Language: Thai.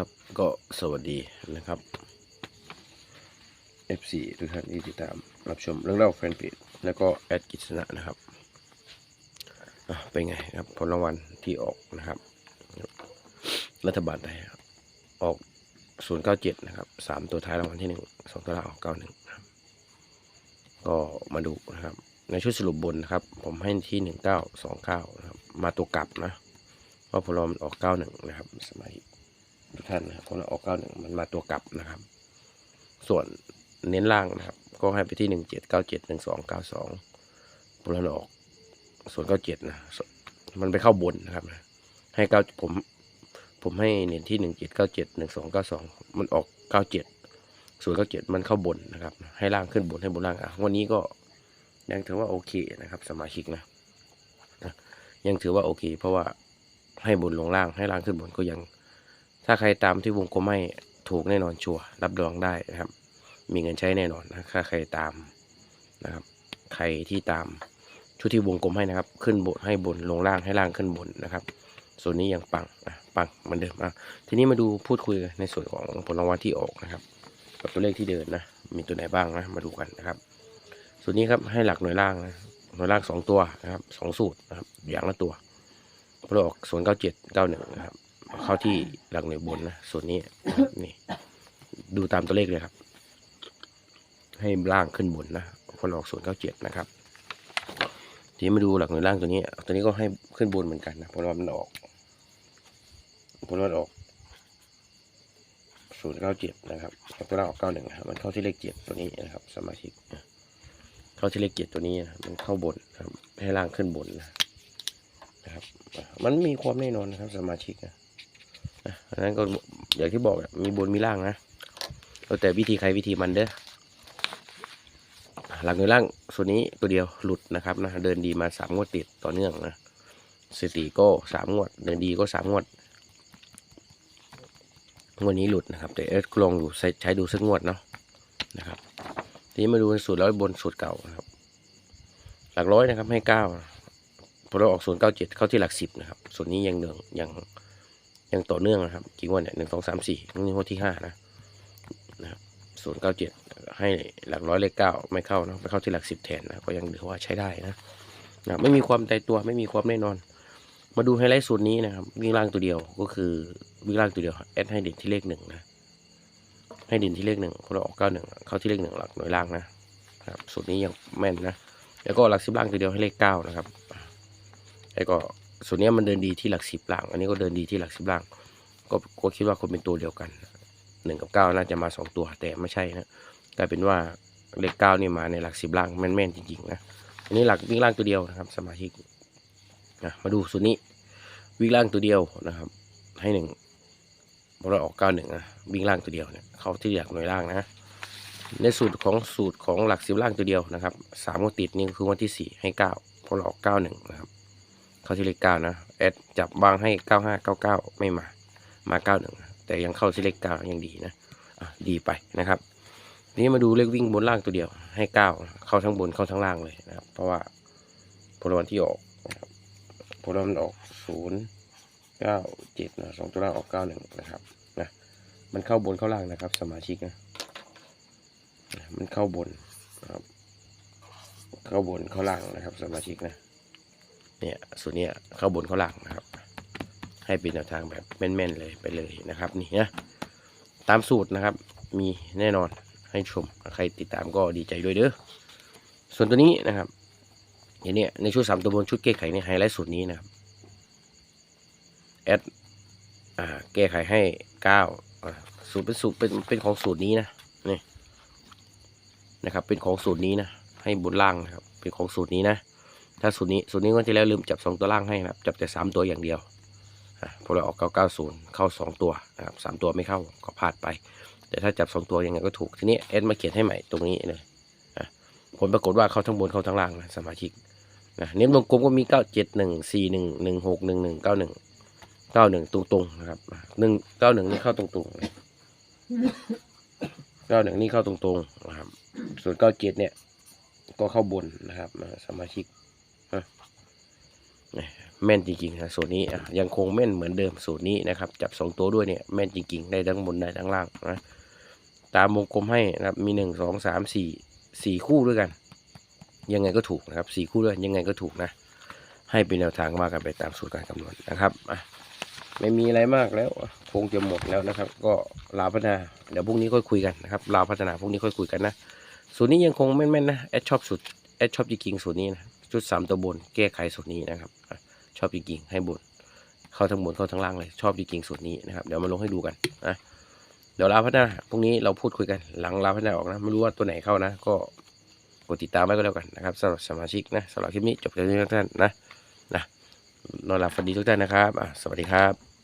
ครับก็สวัสดีนะครับ F4 ทุกท่านที่ติดตามรับชมเรื่องเล่าแฟนเพจแล้วก็แอดกิจนะนะครับเป็นไงครับผลรางวัลที่ออกนะครับ รัฐบาลไทยออก 097 นะครับสามตัวท้ายรางวัลที่หนึ่งสองตัวล่างออก 91นะครับก็มาดูนะครับ ในชุดสรุปบนนะครับ ผมให้ที่ 1929 นะครับ มาตัวกลับนะ เพราะผลรางวัลออก 91 นะครับสมัย ทุกท่านนะครับผลรางวัลออก91มันมาตัวกลับนะครับ ส่วนเน้นล่างนะครับ ก็ให้ไปที่1797 1292ผลรางวัลออก ส่วน97นะส่วนะมันไปเข้าบนนะครับนะให้เก้าผมผมให้เน้นที่1797 1292มันออก97ส่วน97มันเข้าบนนะครับ ให้ล่างขึ้นบนให้บนล่างอะวันนี้ก็ยังถือว่าโอเคนะครับ สมาชิกนะยังถือว่าโอเค เพราะว่าให้บนลงล่างให้ล่างขึ้นบนก็ยัง ถ้าใครตามที่วงกลมให้ถูกแน่นอนชัวร์รับรองได้นะครับ มีเงินใช้แน่นอนนะถ้าใครตามนะครับ ใครที่ตามชุดที่วงกลมให้นะครับ ขึ้นบนให้บนลงล่างให้ล่างขึ้นบนนะครับ ส่วนนี้ยังปังอะปังเหมือนเดิมอะทีนี้มาดูพูดคุยในส่วนของผลรางวัลที่ออกนะครับกับตัวเลขที่เดินนะ มีตัวไหนบ้างนะมาดูกันนะครับ ส่วนนี้ครับให้หลักหน่วยล่างนะหน่วยล่างสองตัวนะครับสองสูตรนะครับอย่างละตัวพอออกศูนย์เก้าเจ็ดเก้าหนึ่งนะครับ เข้าที่หลักหน่วยบนนะส่วนนี้นี่ ดูตามตัวเลขเลยครับ ให้ล่างขึ้นบนนะพอออกศูนย์เก้าเจ็ดนะครับทีนี้มาดูหลักหน่วยล่างตัวนี้ ตัวนี้ก็ให้ขึ้นบนเหมือนกันนะเพราะว่ามันออกเพราะว่ามันออกศูนย์เก้าเจ็ดนะครับตัวล่างออกเก้าหนึ่งนะครับมันเข้าที่เลขเจ็ดตัวนี้นะครับ สมาชิกเข้าที่เลขเจ็ดตัวนี้มันเข้าบนครับให้ล่างขึ้นบนนะครับ มันมีความแน่นอนนะครับ สมาชิกนะ อันนั้นก็อย่างที่บอกมีบนมีล่างนะแล้วแต่วิธีใครวิธีมันเด้อหลักเงินล่างส่วนนี้ตัวเดียวหลุดนะครับนะเดินดีมาสามงวดติดต่อเนื่องนะสติก็สามงวด เดินดีก็สามงวดงวดนี้หลุดนะครับ แต่เอสลองอยู่ใช้ดูสักงวดเนาะนะครับ ทีนี้มาดูสูตรร้อยบนสูตรเก่านะครับ หลักร้อยนะครับให้เก้าพอเราออกศูนย์เก้าเจ็ดเข้าที่หลักสิบนะครับส่วนนี้ยังเนืองยัง ยังต่อเนื่องนะครับ กี่งวันเนี่ยหนึ่งสองสามสี่นี่งวดที่ห้านะนะครับศูนย์เก้าเจ็ดให้หลักร้อยเลขเก้าไม่เข้านะไปเข้าที่หลักสิบแทนนะก็ยังถือว่าใช้ได้นะนะไม่มีความตายตัวไม่มีความแน่นอน มาดูไฮไลท์สูตรนี้นะครับ วิ่งล่างตัวเดียวก็คือวิ่งล่างตัวเดียวแอดให้เด่นที่เลขหนึ่งนะให้เด่นที่เลขหนึ่งเราออกเก้าหนึ่งเข้าที่เลขหนึ่งหลักหน่วยล่างนะครับสูตรนี้ยังแม่นนะแล้วก็หลักสิบล่างตัวเดียวให้เลขเก้านะครับแล้วก็ ส่วนนี้มันเดินดีที่หลักสิบล่าง อันนี้ก็เดินดีที่หลักสิบล่าง ก็ก็คิดว่าคนเป็นตัวเดียวกันหนึ่งกับเก้าน่าจะมาสองตัว แต่ไม่ใช่นะกลายเป็นว่าเลขเก้านี่มาในหลักสิบล่างแม่นๆจริงๆนะอันนี้หลักวิ่งล่างตัวเดียวนะครับ สมาชิกนะมาดูส่วนนี้วิ่งล่างตัวเดียวนะครับ ให้หนึ่งพอเราออกเก้าหนึ่งนะวิ่งล่างตัวเดียวเนี่ยเขาที่หลักหน่วยล่างนะในสูตรของสูตรของหลักสิบล่างตัวเดียวนะครับสามงวดติดนี่คือวันที่สี่ให้เก้าพอเราออกเก้าหนึ่งนะครับ เข้าที่เลขเก้านะแอดจับวางให้เก้าห้าเก้าเก้าไม่มามาเก้าหนึ่งแต่ยังเข้าที่เลขเก้ายังดีนะอะดีไปนะครับทีนี้มาดูเลขวิ่งบนล่างตัวเดียว ให้เก้าเข้าทั้งบนเข้าทั้งล่างเลยนะครับ เพราะว่าผลวันที่ออกนะครับผลวันออกศูนย์เก้าเจ็ดนะสองตัวล่างออกเก้าหนึ่งนะครับนะมันเข้าบนเข้าล่างนะครับ สมาชิกนะนะมันเข้าบนนะครับเข้าบนเข้าล่างนะครับ สมาชิกนะ เนี่ยส่วนเนี้ยเข้าบนเข้าล่างนะครับ ให้เป็นแนวทางแบบแม่นๆเลยไปเลยนะครับนี่นะตามสูตรนะครับ มีแน่นอนให้ชมใครติดตามก็ดีใจด้วยเด้อส่วนตัวนี้นะครับอย่างนี้ในชุดสามตัวบนชุดแก้ไขในไฮไลท์สูตรนี้นะครับแอดอ่าแก้ไขให้เก้าอ่าสูตรเป็นสูตรเป็นเป็นของสูตรนี้นะนี่นะครับ เป็นของสูตรนี้นะให้บนล่างนะครับ เป็นของสูตรนี้นะ ถ้าสูตรนี้สูตรนี้ก็จะแล้วลืมจับสองตัวล่างให้นะครับจับแต่สามตัวอย่างเดียวพอเราออกเก้าเก้าศูนย์เข้าสองตัวนะครับสามตัวไม่เข้าก็พลาดไป แต่ถ้าจับสองตัวยังไงก็ถูกทีนี้เอ็ดมาเขียนให้ใหม่ตรงนี้เลยผลปรากฏว่าเข้าทั้งบนเข้าทั้งล่างนะสมาชิกนะเน้นวงกลมก็มีเก้าเจ็ดหนึ่งสี่หนึ่งหนึ่งหกหนึ่งหนึ่งเก้าหนึ่งเก้าหนึ่งตรงๆนะครับหนึ่งเก้าหนึ่งนี่เข้าตรงๆเก้าหนึ่งนี่เข้าตรงๆนะครับ ส่วนเก้าเจ็ดเนี่ยก็เข้าบนนะครับสมาชิก แม่นจริงๆนะสูตรนี้ยังคงแม่นเหมือนเดิมสูตรนี้นะครับ จับสองตัวด้วยเนี่ยแม่นจริงๆได้ทั้งบนได้ทั้งล่างนะตามวงกลมให้นะครับมีหนึ่งสองสามสี่สี่คู่ด้วยกัน ยังไงก็ถูกนะครับสี่คู่ด้วยยังไงก็ถูกนะ ให้เป็นแนวทางว่ากันไปตามสูตรการคำนวณนะครับไม่มีอะไรมากแล้วคงจะหมดแล้วนะครับ ก็ลาพัฒนาเดี๋ยวพรุ่งนี้ค่อยคุยกันนะครับลาพัฒนาพรุ่งนี้ค่อยคุยกันนะสูตรนี้ยังคงแม่นๆนะแอดชอบสูตร แอดชอบจริงๆสูตรนี้นะชุดสามตัวบนแก้ไขสูตรนี้นะครับ ชอบจริงๆให้บน เข้าทั้งบนเข้าทั้งล่างเลยชอบจริงๆสูตรนี้นะครับเดี๋ยวมาลงให้ดูกันนะเดี๋ยวลาพัฒนาพรุ่งนี้เราพูดคุยกันหลังลาพัฒนาออกนะไม่รู้ว่าตัวไหนเข้านะ ก็กดติดตามไว้ก็แล้วกันนะครับสำหรับสมาชิกนะสำหรับคลิปนี้จบแล้วทุกท่านนะนะนอนหลับฝันดีทุกท่านนะครับสวัสดีครับ